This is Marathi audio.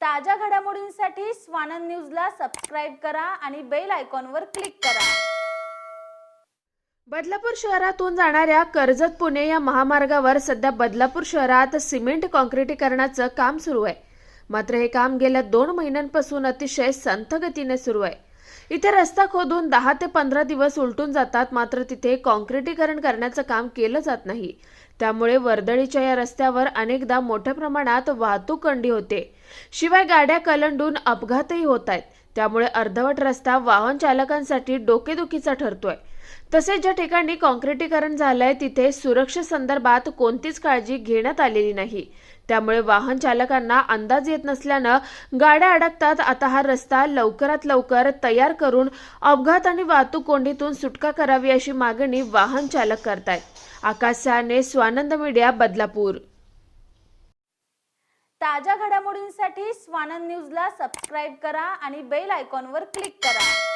ताज्या घडामोडींसाठी स्वानंद न्यूजला सबस्क्राईब करा आणि बेल आयकॉनवर क्लिक करा. बदलापूर शहरातून जाणाऱ्या कर्जत पुणे या महामार्गावर सध्या बदलापूर शहरात सिमेंट काँक्रिटीकरणाचं काम सुरू आहे. मात्र हे काम गेल्या दोन महिन्यांपासून अतिशय संथ गतीने सुरू आहे. इथे रस्ता खोदून दहा ते पंधरा दिवस उलटून जातात मात्र तिथे काँक्रिटीकरण करण्याचं काम केलं जात नाही. त्यामुळे वर्दळीच्या या रस्त्यावर अनेकदा मोठ्या प्रमाणात वाहतूक कंडी होते. शिवाय गाड्या कलंडून अपघातही होत आहेत. त्यामुळे अर्धवट रस्ता वाहन चालकांसाठी डोकेदुखीचा ठरतोय. तसेच ज्या ठिकाणी काँक्रिटीकरण झालंय तिथे सुरक्षेसंदर्भात कोणतीच काळजी घेण्यात आलेली नाही. त्यामुळे वाहन चालकांना अंदाज येत नसल्यानं गाड्या अडकतात. आता हा रस्ता लवकरात लवकर तयार करून अपघात आणि वाहतूक कोंडीतून सुटका करावी अशी मागणी वाहन चालक करतायत. आकाश सहाने स्वानंद मीडिया बदलापूर. ताज्या घडामोडींसाठी स्वानंद न्यूजला सबस्क्राईब करा आणि बेल आयकॉनवर क्लिक करा.